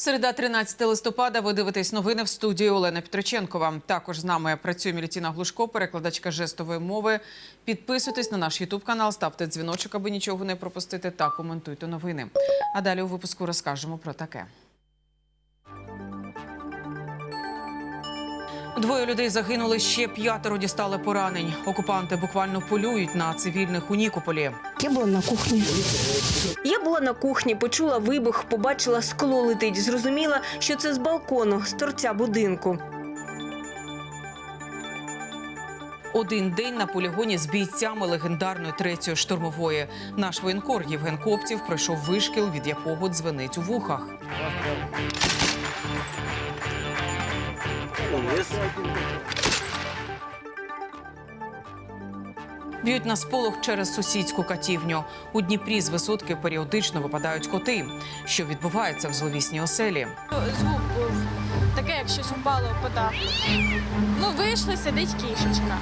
Середа 13 листопада. Ви дивитесь новини в студії Олена Петроченкова. Також з нами працює Мілітіна Глушко, перекладачка жестової мови. Підписуйтесь на наш Ютуб канал, ставте дзвіночок, аби нічого не пропустити, та коментуйте новини. А далі у випуску розкажемо про таке. Двоє людей загинули, ще п'ятеро дістали поранень. Окупанти буквально полюють на цивільних у Нікополі. Я була на кухні. Я була на кухні, почула вибух, побачила скло летить. Зрозуміла, що це з балкону, з торця будинку. Один день на полігоні з бійцями легендарної третьої штурмової. Наш воєнкор Євген Коптів пройшов вишкіл, від якого дзвенить у вухах. Б'ють на сполох через сусідську катівню. У Дніпрі з висотки періодично випадають коти. Що відбувається в зловісній оселі? звук був таке, як щось упало по даху. Ну, вийшли, сидить кішечка.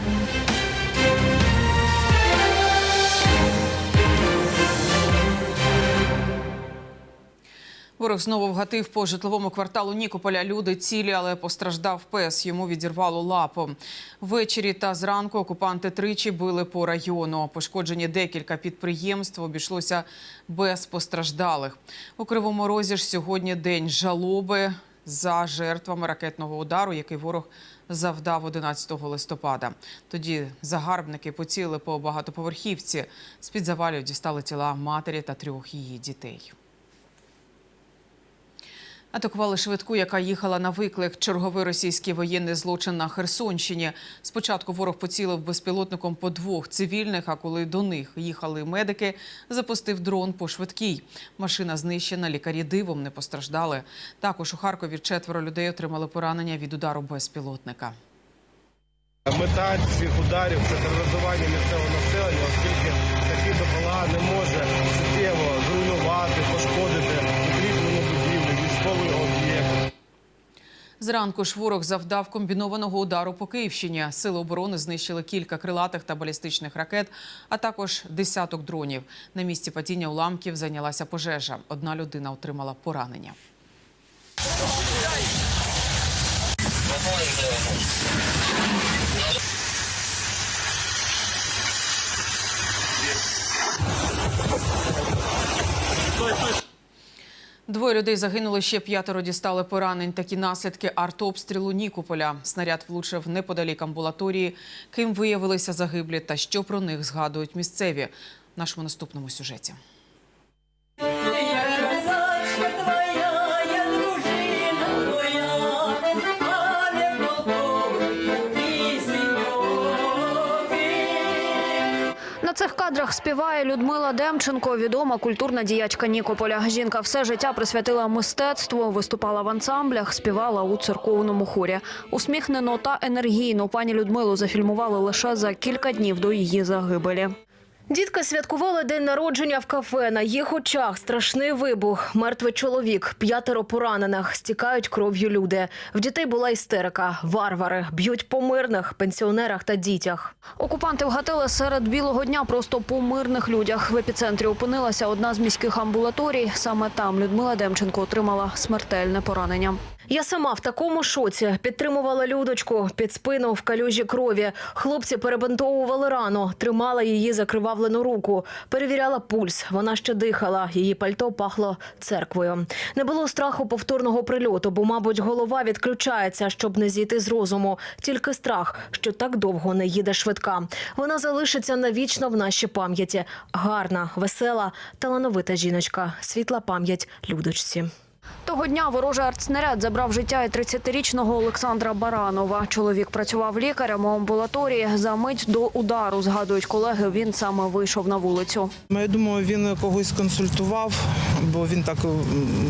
Ворог знову вгатив по житловому кварталу Нікополя. Люди цілі, але постраждав пес. Йому відірвало лапу. Ввечері та зранку окупанти тричі били по району. Пошкоджені декілька підприємств. Обійшлося без постраждалих. У Кривому Розі ж сьогодні день жалоби за жертвами ракетного удару, який ворог завдав 11 листопада. Тоді загарбники поцілили по багатоповерхівці. З-під завалів дістали тіла матері та трьох її дітей. Атакували швидку, яка їхала на виклик. Черговий російський воєнний злочин на Херсонщині. Спочатку ворог поцілив безпілотником по двох цивільних. А коли до них їхали медики, запустив дрон по швидкій. Машина знищена, лікарі дивом не постраждали. Також у Харкові четверо людей отримали поранення від удару безпілотника. Мета цих ударів це тероризування місцевого населення, оскільки такий БПЛА не може суттєво зруйнувати, пошкодити військовий об'єкт. Зранку ж ворог завдав комбінованого удару по Київщині. Сили оборони знищили кілька крилатих та балістичних ракет, а також десяток дронів. На місці падіння уламків зайнялася пожежа. Одна людина отримала поранення. Двоє людей загинули, ще п'ятеро дістали поранень. Такі наслідки артобстрілу Нікополя. Снаряд влучив неподалік амбулаторії. Ким виявилися загиблі та що про них згадують місцеві в нашому наступному сюжеті. Кадрах співає Людмила Демченко, відома культурна діячка Нікополя. Жінка все життя присвятила мистецтву, виступала в ансамблях, співала у церковному хорі. Усміхнено та енергійно пані Людмилу зафільмували лише за кілька днів до її загибелі. Дітка святкувала день народження в кафе. На їх очах страшний вибух. Мертвий чоловік, п'ятеро поранених, стікають кров'ю люди. В дітей була істерика. Варвари б'ють по мирних, пенсіонерах та дітях. Окупанти вгатили серед білого дня просто по мирних людях. В епіцентрі опинилася одна з міських амбулаторій. Саме там Людмила Демченко отримала смертельне поранення. Я сама в такому шоці підтримувала Людочку під спину в калюжі крові. Хлопці перебинтовували рану, тримала її закривавлену руку, перевіряла пульс. Вона ще дихала. Її пальто пахло церквою. Не було страху повторного прильоту, бо, мабуть, голова відключається, щоб не зійти з розуму. Тільки страх, що так довго не їде швидка. Вона залишиться навічно в нашій пам'яті. Гарна, весела, талановита жіночка. Світла пам'ять Людочці. Того дня ворожий артснаряд забрав життя і 30-річного Олександра Баранова. Чоловік працював лікарем у амбулаторії. За мить до удару, згадують колеги, він саме вийшов на вулицю. Я думаю, він когось консультував, бо він так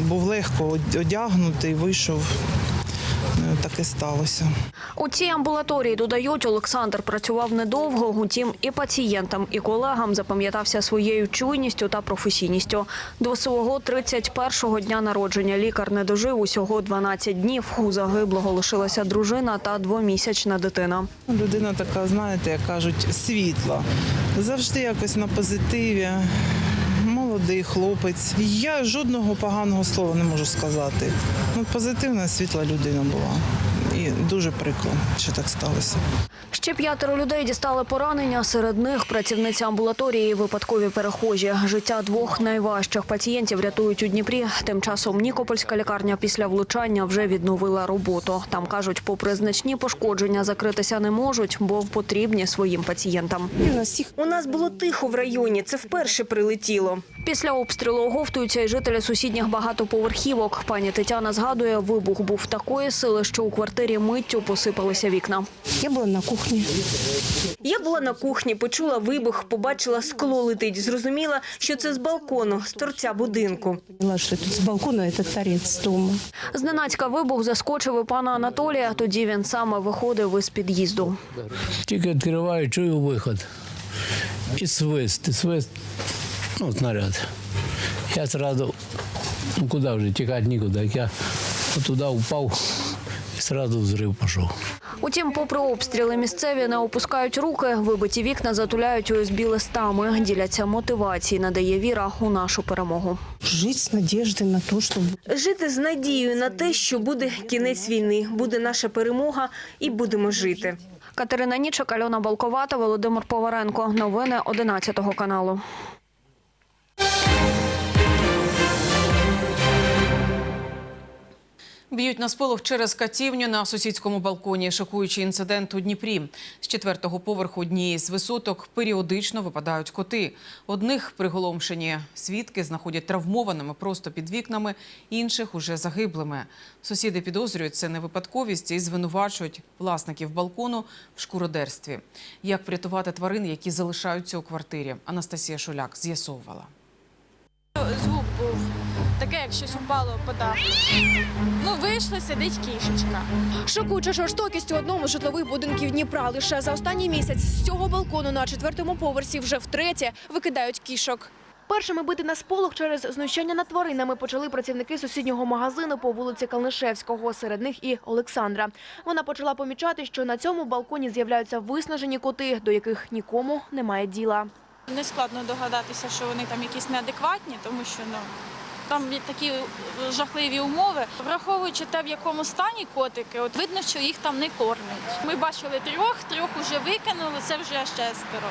був легко одягнутий, вийшов. Е, Так і сталося. У цій амбулаторії додають, Олександр працював недовго. Утім, і пацієнтам, і колегам запам'ятався своєю чуйністю та професійністю. До свого 31-го дня народження лікар не дожив усього 12 днів. У загиблого лишилася дружина та двомісячна дитина. Людина така, знаєте, як кажуть, світла. Завжди якось на позитиві. Молодий хлопець. Я жодного поганого слова не можу сказати. Ну, позитивна, світла людина була. Дуже прикро, що так сталося. Ще п'ятеро людей дістали поранення. Серед них працівниця амбулаторії, і випадкові перехожі. Життя двох найважчих пацієнтів рятують у Дніпрі. Тим часом Нікопольська лікарня після влучання вже відновила роботу. Там кажуть, попри значні пошкодження, закритися не можуть, бо потрібні своїм пацієнтам. У нас було тихо в районі. Це вперше прилетіло. Після обстрілу оговтуються й жителі сусідніх багатоповерхівок. Пані Тетяна згадує, вибух був такої сили, що у квартирі миттю посипалися вікна. Я була на кухні. Я була на кухні, почула вибух, побачила скло летить. Зрозуміла, що це з балкону, з торця будинку. Що тут з балкона це торец дома. Зненацька вибух заскочив і пана Анатолія. Тоді він саме виходив із під'їзду. Тільки відкриваю, чую виход. І свист, і свист, ну, снаряд. Я одразу, ну куди вже, тікати нікуди. Як я туди впав, і одразу взрив пішов. Утім, попри обстріли, місцеві не опускають руки. Вибиті вікна затуляють ОСБ листами. Діляться мотивації, надає віра у нашу перемогу. Жити з надіждою на те, що Жити з надією на те, що буде кінець війни, буде наша перемога і будемо жити. Катерина Нічик, Альона Балковата, Володимир Поваренко. Новини 11 каналу. Б'ють на сполох через катівню на сусідському балконі. Шокуючий інцидент у Дніпрі. З четвертого поверху однієї з висоток періодично випадають коти. Одних приголомшені свідки знаходять травмованими просто під вікнами, інших уже загиблими. Сусіди підозрюють це не випадковість і звинувачують власників балкону в шкуродерстві. Як врятувати тварин, які залишаються у квартирі? Анастасія Шуляк з'ясовувала. Таке, як щось упало по даху. Ну, вийшли, сидить кішечка. Шокуюча жорстокість у одному з житлових будинків Дніпра. Лише за останній місяць з цього балкону на четвертому поверсі вже втретє викидають кішок. Першими бити на сполох через знущання над тваринами почали працівники сусіднього магазину по вулиці Калнишевського. Серед них і Олександра. Вона почала помічати, що на цьому балконі з'являються виснажені коти, до яких нікому немає діла. Не складно догадатися, що вони там якісь неадекватні, тому що ну. Там такі жахливі умови, враховуючи те, в якому стані котики, от видно, що їх там не кормять. Ми бачили трьох, трьох вже викинули, це вже шестеро.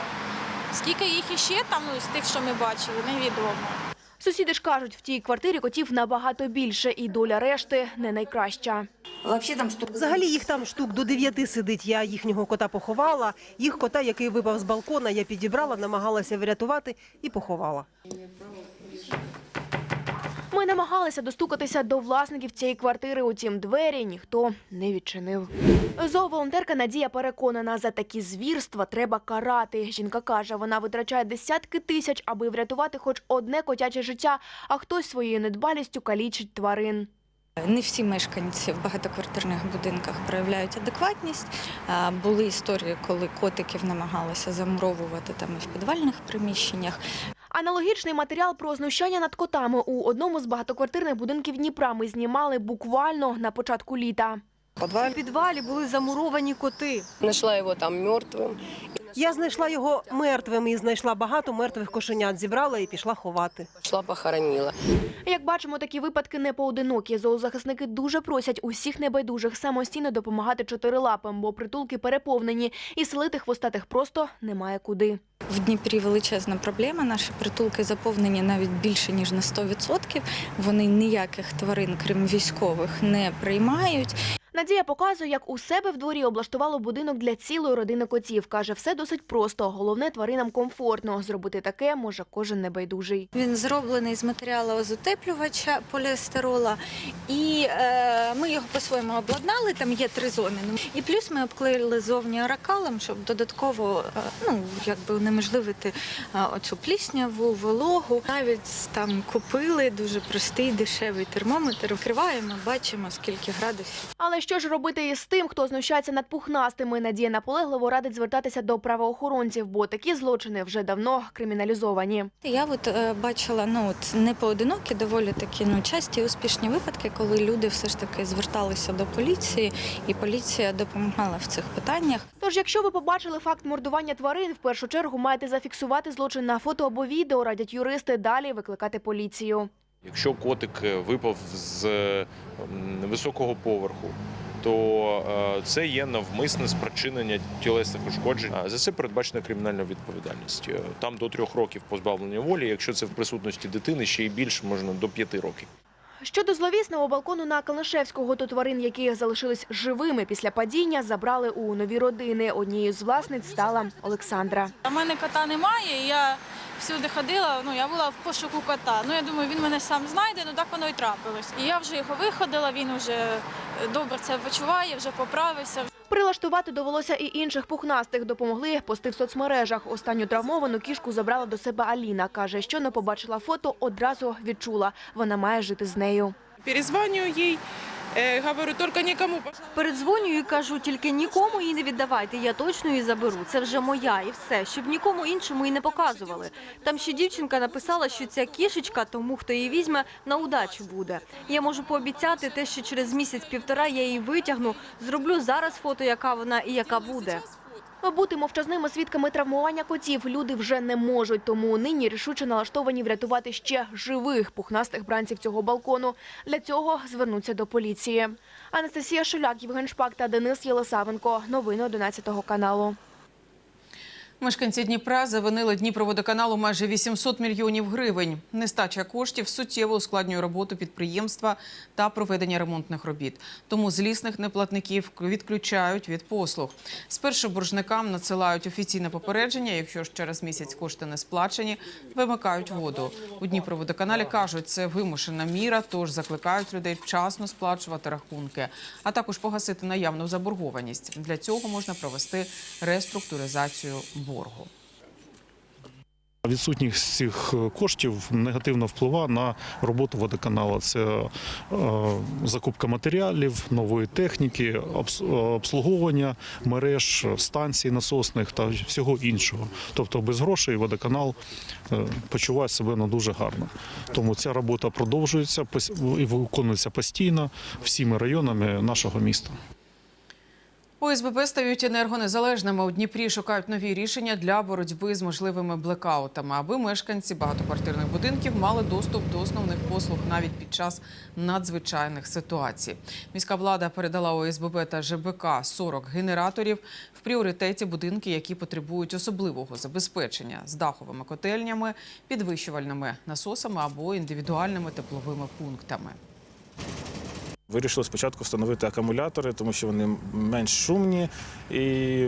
Скільки їх іще там ну, з тих, що ми бачили, невідомо. Сусіди ж кажуть, в тій квартирі котів набагато більше, і доля решти не найкраща. Взагалі їх там штук до дев'яти сидить. Я їхнього кота поховала. Їх кота, який випав з балкона, я підібрала, намагалася врятувати і поховала. Ми намагалися достукатися до власників цієї квартири, утім двері ніхто не відчинив. Зооволонтерка Надія переконана, за такі звірства треба карати. Жінка каже, вона витрачає десятки тисяч, аби врятувати хоч одне котяче життя, а хтось своєю недбалістю калічить тварин. Не всі мешканці в багатоквартирних будинках проявляють адекватність. Були історії, коли котиків намагалися замуровувати там і в підвальних приміщеннях. Аналогічний матеріал про знущання над котами у одному з багатоквартирних будинків Дніпра ми знімали буквально на початку літа. У підвалі були замуровані коти. знайшла його там мертвим. Я знайшла його мертвим і знайшла багато мертвих кошенят. Зібрала і пішла ховати. Пішла похоронила. Як бачимо, такі випадки не поодинокі. Зоозахисники дуже просять усіх небайдужих самостійно допомагати чотирилапим, бо притулки переповнені і селити хвостатих просто немає куди. В Дніпрі величезна проблема. Наші притулки заповнені навіть більше ніж на 100%. Вони ніяких тварин, крім військових, не приймають. Надія показує, як у себе в дворі облаштувало будинок для цілої родини котів. Каже, все досить просто. Головне тваринам комфортно. Зробити таке може кожен небайдужий. Він зроблений з матеріалу озотеплювача поліестерола, і е, ми його по-своєму обладнали. Там є три зони. І плюс ми обклеїли зовні оракалом, щоб додатково е, ну якби унеможливити е, оцю плісняву, вологу. Навіть там купили дуже простий дешевий термометр. Вкриваємо, бачимо скільки градусів. Але що ж робити із тим, хто знущається над пухнастими? Надія наполегливо радить звертатися до правоохоронців, бо такі злочини вже давно криміналізовані. Я от е, бачила ну от не поодинокі, доволі такі ну часті успішні випадки, коли люди все ж таки зверталися до поліції, і поліція допомагала в цих питаннях. Тож, якщо ви побачили факт мордування тварин, в першу чергу маєте зафіксувати злочин на фото або відео, радять юристи, далі викликати поліцію. Якщо котик е, випав з е, високого поверху, то е, це є навмисне спричинення тілесних ушкоджень. За це передбачена кримінальна відповідальність. Там до трьох років позбавлення волі. Якщо це в присутності дитини, ще й більше можна до п'яти років. Щодо зловісного балкону на Калнишевського, то тварин, які залишились живими після падіння, забрали у нові родини. Однією з власниць стала Олександра. У мене кота немає, я всюди ходила. Ну я була в пошуку кота. Ну я думаю, він мене сам знайде. Ну так воно і трапилось. І я вже його виходила. Він вже е, добре це почуває, вже поправився. Прилаштувати довелося і інших пухнастих. Допомогли пости в соцмережах. Останню травмовану кішку забрала до себе Аліна. Каже, що не побачила фото, одразу відчула. Вона має жити з нею. Перезвоню їй, говорю, тільки нікому, Передзвонюю і кажу, тільки нікому її не віддавайте, я точно її заберу. Це вже моя і все, щоб нікому іншому і не показували. Там ще дівчинка написала, що ця кішечка, тому хто її візьме, на удачу буде. Я можу пообіцяти те, що через місяць-півтора я її витягну, зроблю зараз фото, яка вона і яка буде. Бути мовчазними свідками травмування котів люди вже не можуть, тому нині рішуче налаштовані врятувати ще живих пухнастих бранців цього балкону. Для цього звернуться до поліції. Анастасія Шуляк, Євген Шпак та Денис Єлисавенко. Новини 11 каналу. Мешканці Дніпра завинили Дніпроводоканалу майже 800 мільйонів гривень. Нестача коштів суттєво ускладнює роботу підприємства та проведення ремонтних робіт. Тому злісних неплатників відключають від послуг. Спершу боржникам надсилають офіційне попередження. Якщо ж через місяць кошти не сплачені, вимикають воду. У Дніпроводоканалі кажуть, це вимушена міра, тож закликають людей вчасно сплачувати рахунки, а також погасити наявну заборгованість. Для цього можна провести реструктуризацію боргу. Відсутність цих коштів негативно впливає на роботу водоканалу. Це е, закупка матеріалів, нової техніки, обслуговування мереж, станцій насосних та всього іншого. Тобто без грошей водоканал е, почуває себе не дуже гарно. Тому ця робота продовжується і виконується постійно всіми районами нашого міста. ОСББ стають енергонезалежними. У Дніпрі шукають нові рішення для боротьби з можливими блекаутами, аби мешканці багатоквартирних будинків мали доступ до основних послуг навіть під час надзвичайних ситуацій. Міська влада передала ОСББ та ЖБК 40 генераторів. В пріоритеті будинки, які потребують особливого забезпечення з даховими котельнями, підвищувальними насосами або індивідуальними тепловими пунктами. Вирішили спочатку встановити акумулятори, тому що вони менш шумні. І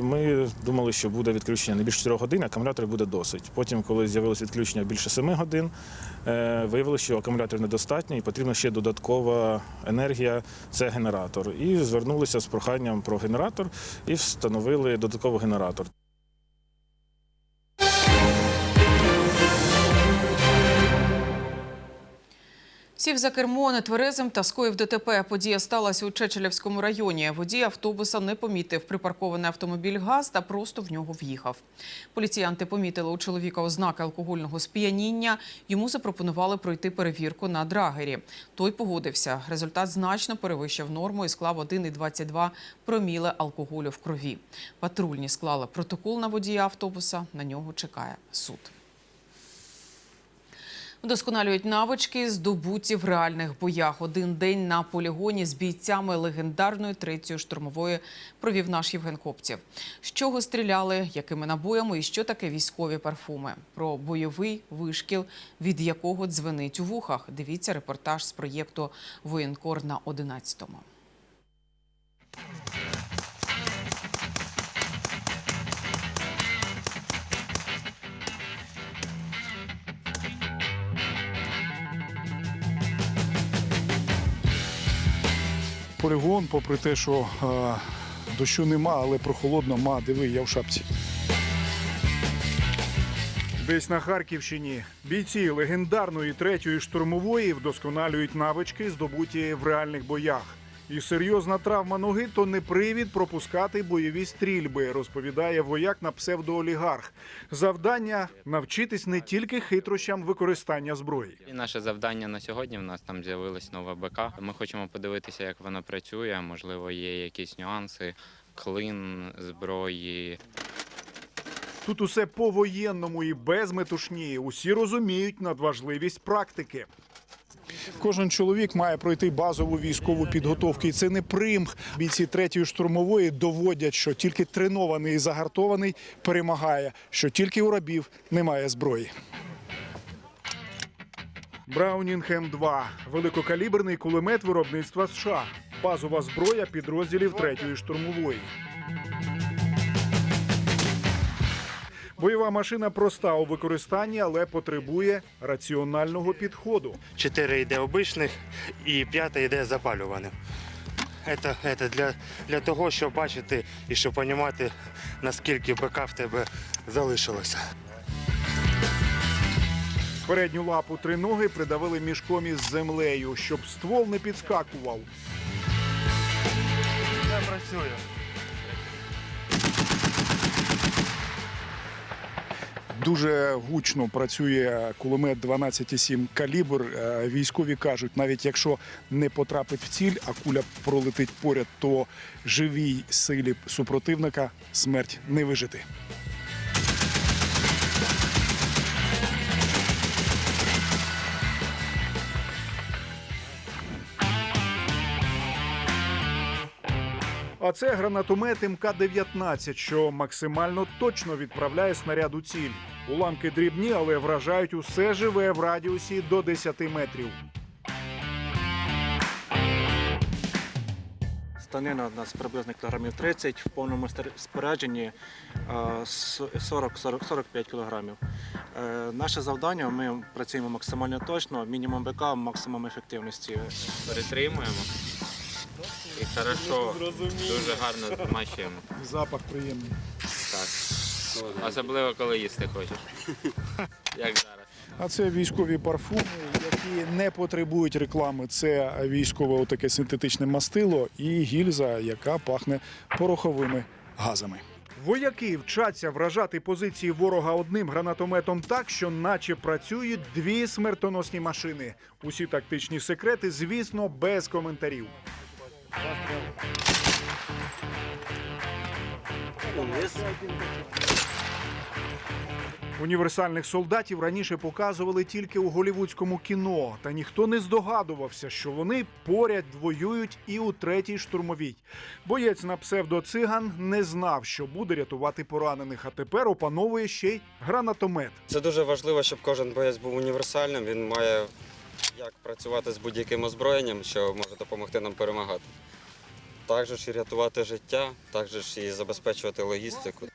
ми думали, що буде відключення не більше 4 годин, акумуляторів буде досить. Потім, коли з'явилось відключення більше 7 годин, е, виявилося, що акумуляторів недостатньо і потрібна ще додаткова енергія це генератор. І звернулися з проханням про генератор і встановили додатковий генератор. Сів за кермо нетверезим та скоїв ДТП. Подія сталася у Чечелівському районі. Водій автобуса не помітив припаркований автомобіль ГАЗ та просто в нього в'їхав. Поліціянти помітили у чоловіка ознаки алкогольного сп'яніння. Йому запропонували пройти перевірку на драгері. Той погодився. Результат значно перевищив норму і склав 1,22 проміле алкоголю в крові. Патрульні склали протокол на водія автобуса. На нього чекає суд. Вдосконалюють навички, здобуті в реальних боях. Один день на полігоні з бійцями легендарної третьої штурмової провів наш Євген Копців. З чого стріляли, якими набоями і що таке військові парфуми? Про бойовий вишкіл, від якого дзвенить у вухах. Дивіться репортаж з проєкту Воєнкор на 11-му. Полігон, попри те, що е, дощу нема, але прохолодно, ма, диви, я в шапці. Десь на Харківщині бійці легендарної третьої штурмової вдосконалюють навички, здобуті в реальних боях. І серйозна травма ноги то не привід пропускати бойові стрільби, розповідає вояк на псевдоолігарх. Завдання навчитись не тільки хитрощам використання зброї. І наше завдання на сьогодні в нас там з'явилась нова БК. Ми хочемо подивитися, як вона працює. Можливо, є якісь нюанси, клин зброї. Тут усе по-воєнному і без метушні. Усі розуміють надважливість практики. Кожен чоловік має пройти базову військову підготовку. І це не примх. Бійці третьої штурмової доводять, що тільки тренований і загартований перемагає, що тільки у рабів немає зброї. Браунінг М2 – великокаліберний кулемет виробництва США. Базова зброя підрозділів третьої штурмової. Бойова машина проста у використанні, але потребує раціонального підходу. Чотири йде обичних і п'ята йде запалюваним. Це, це для, для того, щоб бачити і щоб розуміти, наскільки БК в тебе залишилося. Передню лапу три ноги придавили мішком із землею, щоб ствол не підскакував. Я працюю. Дуже гучно працює кулемет 12,7 калібр. Е, Військові кажуть, навіть якщо не потрапить в ціль, а куля пролетить поряд, то живій силі супротивника смерть не вижити. А це гранатомет МК-19, що максимально точно відправляє снаряд у ціль. Уламки дрібні, але вражають усе живе в радіусі до 10 метрів. Станина у нас приблизно кілограмів 30, в повному спорядженні а, с- 40-45 кілограмів. Е, Наше завдання ми працюємо максимально точно, мінімум БК, максимум ефективності. Перетримуємо і хорошо, дуже гарно змащуємо. Запах приємний. Так. Особливо, коли їсти хочеш. Як зараз. А це військові парфуми, які не потребують реклами. Це військове отаке синтетичне мастило і гільза, яка пахне пороховими газами. Вояки вчаться вражати позиції ворога одним гранатометом так, що наче працюють дві смертоносні машини. Усі тактичні секрети, звісно, без коментарів. Універсальних солдатів раніше показували тільки у голівудському кіно, та ніхто не здогадувався, що вони поряд воюють і у третій штурмовій. Боєць на псевдоциган не знав, що буде рятувати поранених, а тепер опановує ще й гранатомет. Це дуже важливо, щоб кожен боєць був універсальним. Він має як працювати з будь-яким озброєнням, що може допомогти нам перемагати. Також і рятувати життя, також і забезпечувати логістику.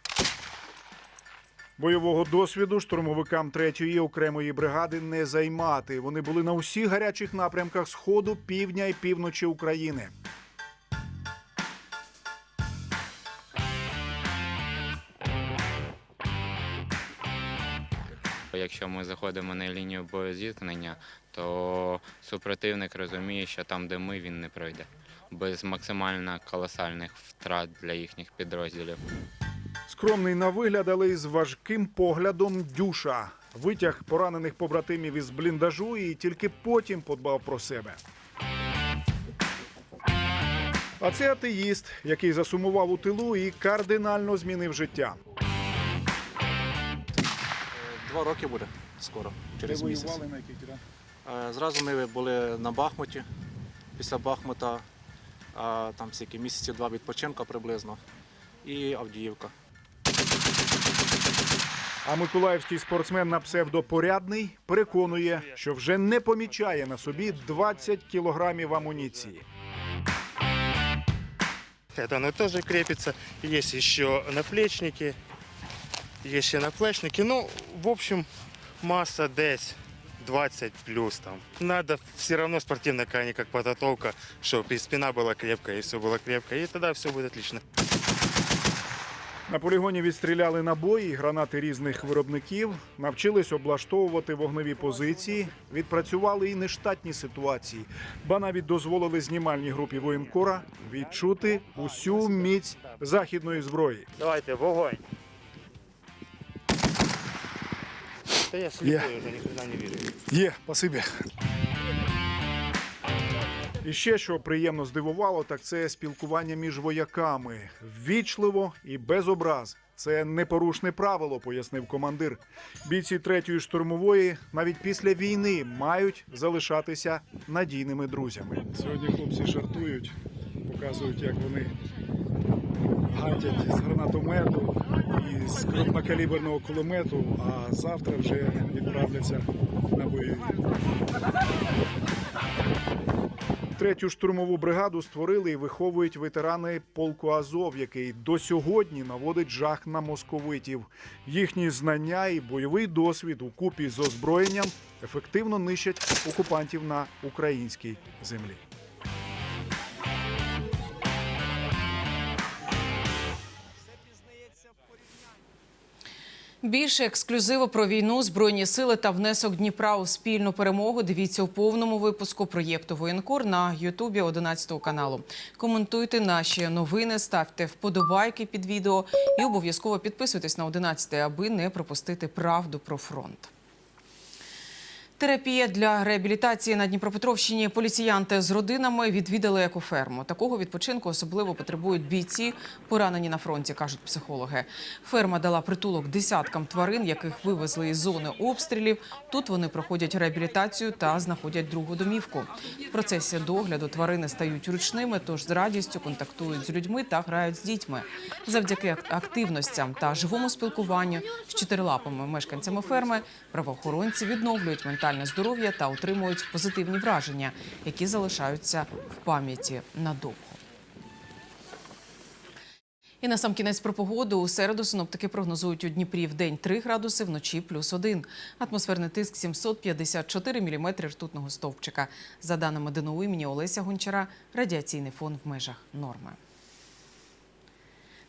Бойового досвіду штурмовикам 3-ї окремої бригади не займати. Вони були на усіх гарячих напрямках сходу, півдня і півночі України. Якщо ми заходимо на лінію боєзіткнення, то супротивник розуміє, що там, де ми, він не пройде. Без максимально колосальних втрат для їхніх підрозділів. Скромний на вигляд, але із важким поглядом дюша. Витяг поранених побратимів із бліндажу і тільки потім подбав про себе. А це атеїст, який засумував у тилу і кардинально змінив життя. Два роки буде скоро, через місяць. на яких Е, Зразу ми були на Бахмуті. Після Бахмута а, там скільки місяців два відпочинка приблизно. І Авдіївка. А миколаївський спортсмен на псевдопорядний переконує, що вже не помічає на собі 20 кілограмів амуніції. Это оно тоже крепится. Есть еще наплечники. Есть ще наплечники. Ну, в общем, масса десь 20 плюс там. Надо все равно спортивная какая как подготовка, чтобы и спина была крепкая, и все было крепко. И тогда все будет отлично. На полігоні відстріляли набої, і гранати різних виробників, навчились облаштовувати вогневі позиції, відпрацювали і нештатні ситуації, ба навіть дозволили знімальній групі воєнкора відчути усю міць західної зброї. Давайте, вогонь. Та я сліпий, вже ніхто не вірю. Є, спасибі. І ще що приємно здивувало, так це спілкування між вояками. Ввічливо і без образ. Це непорушне правило, пояснив командир. Бійці третьої штурмової навіть після війни мають залишатися надійними друзями. Сьогодні хлопці жартують, показують, як вони гатять з гранатомету і з крупнокаліберного кулемету, а завтра вже відправляться на бойові. Третю штурмову бригаду створили і виховують ветерани полку Азов, який до сьогодні наводить жах на московитів. Їхні знання і бойовий досвід у купі з озброєнням ефективно нищать окупантів на українській землі. Більше ексклюзиву про війну, збройні сили та внесок Дніпра у спільну перемогу. Дивіться у повному випуску проєкту Воєнкор на Ютубі 11 каналу. Коментуйте наші новини, ставте вподобайки під відео і обов'язково підписуйтесь на 11, аби не пропустити правду про фронт. Терапія для реабілітації на Дніпропетровщині. Поліціянти з родинами відвідали екоферму. Такого відпочинку особливо потребують бійці, поранені на фронті, кажуть психологи. Ферма дала притулок десяткам тварин, яких вивезли із зони обстрілів. Тут вони проходять реабілітацію та знаходять другу домівку. В процесі догляду тварини стають ручними, тож з радістю контактують з людьми та грають з дітьми. Завдяки активностям та живому спілкуванню з чотирилапими мешканцями ферми правоохоронці відновлюють ментальне здоров'я та отримують позитивні враження, які залишаються в пам'яті надовго. І на сам кінець про погоду. У середу синоптики прогнозують у Дніпрі в день 3 градуси, вночі плюс 1. Атмосферний тиск 754 міліметри ртутного стовпчика. За даними ДНУ імені Олеся Гончара, радіаційний фон в межах норми.